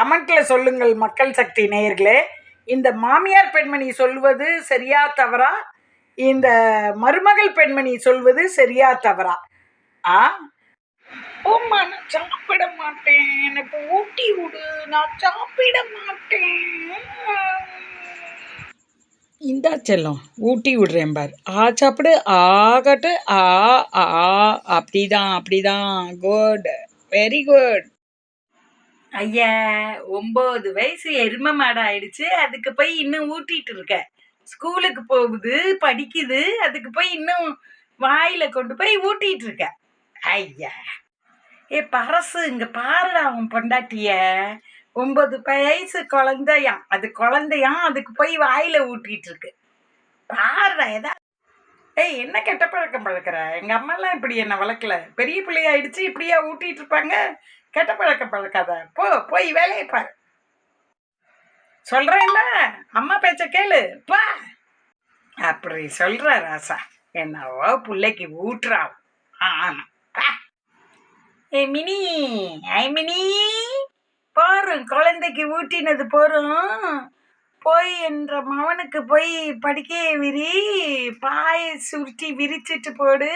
கமெண்ட்ல சொல்லுங்கள் மக்கள் சக்தி நேயர்களே. இந்த மாமியார் பெண்மணி சொல்வது சரியா தவறா? இந்த மருமகள் பெண்மணி சொல்வது சரியா தவறா? ஆ? ஓம்மா நான் சாப்பிட மாட்டேன். எனக்கு ஊட்டி விடு. நான் சாப்பிட மாட்டேன். இந்தா செல்லம் ஊட்டி விடுறேன் பார். ஆ சாப்பிடு. ஆகட்டு ஆ ஆ அப்படிதான் அப்படிதான். குட் வெரி குட் ஐயா ஒம்பது வயசு எரும மாடு ஆயிடுச்சு. அதுக்கு போய் இன்னும் ஊட்டிட்டு இருக்க. ஸ்கூலுக்கு போகுது படிக்குது. அதுக்கு போய் இன்னும் வாயில கொண்டு போய் ஊட்டிட்டு இருக்க. ஐயா. ஏ பரசு இங்க பாருடா அவன் பொண்டாட்டிய. ஒன்பது வயசு குழந்தையா. அது குழந்தையாம் அதுக்கு போய் வாயில ஊட்டிட்டு இருக்கு. பாருடா ஏதா. ஏய் என்ன கெட்ட பழக்கம் பழக்கிற? எங்க அம்மாலாம் இப்படி என்ன வளர்க்கல. பெரிய பிள்ளையாயிடுச்சு இப்படியா ஊட்டிட்டு இருப்பாங்க? கெட்ட பழக்கம் பழக்காத. போ போய் வேலையை பாரு. சொல்றேன்ல? அம்மா பேச்ச கேளு. பா. அப்படி சொல்ற ராசா. என்னவோ பிள்ளைக்கு ஊட்டுறா ஆமா. ஏ மினி. ஐ மினி. போறோம் குழந்தைக்கு ஊட்டினது போறோம் போய் என்ற மவனுக்கு போய் படுக்கையை விரி பாயை சுருட்டி விரிச்சிட்டு போடு.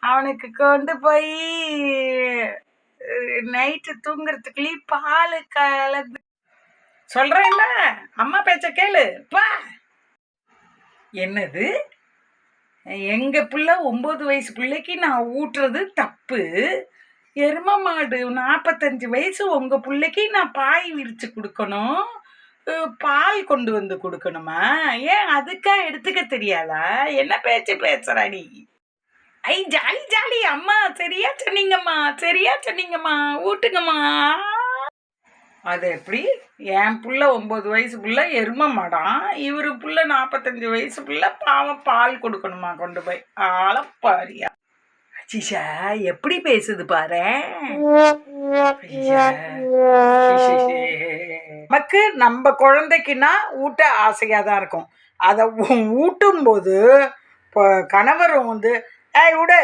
அவனுக்கு கொண்டு போய் நைட்டு தூங்குறதுக்குள்ளே பால் கலந்து. சொல்றேன்ல? அம்மா பேச்ச கேளு. பா என்னது? எங்க பிள்ளை ஒம்பது வயசு பிள்ளைக்கு நான் ஊட்டுறது தப்பு? எரும மாடு நாற்பத்தஞ்சு வயசு உங்கள் பிள்ளைக்கு நான் பாய் விரித்து கொடுக்கணும். பால் கொண்டு வந்து கொடுக்கணுமா? ஏன் அதுக்காக எடுத்துக்க தெரியாதா? என்ன பேச்சு பேசுகிறா நீ? ஐ ஜாலி ஜாலி அம்மா. சரியா சொன்னீங்கம்மா சரியா சொன்னீங்கம்மா. ஊட்டுங்கம்மா. அது எப்படி? என் புள்ள ஒம்பது வயசு புள்ள எரும மாடான் இவரு புள்ள நாற்பத்தஞ்சு வயசு புள்ள பாவம் பால் கொடுக்கணுமா கொண்டு போய்? ஆளப்பாரியா. அச்சிஷா எப்படி பேசுது பாரு? நமக்கு நம்ம குழந்தைக்குன்னா ஊட்ட ஆசையாக தான் இருக்கும். அதை ஊட்டும் போது இப்போ கணவரும் வந்து ஏய் விடு.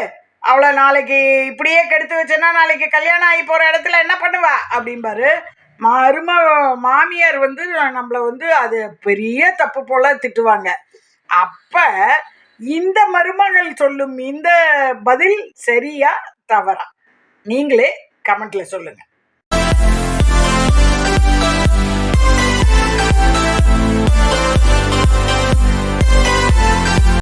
அவளை நாளைக்கு இப்படியே கெடுத்து வச்சேன்னா நாளைக்கு கல்யாணம் ஆகி போகிற இடத்துல என்ன பண்ணுவா? அப்படிம்பாரு. மரும மாமியார் வந்து நம்மளை வந்து அது பெரிய தப்பு போல திட்டுவாங்க. அப்போ இந்த மருமகள் சொல்லும் இந்த பதில் சரியா தவறா? நீங்களே கமெண்ட்ல சொல்லுங்கள்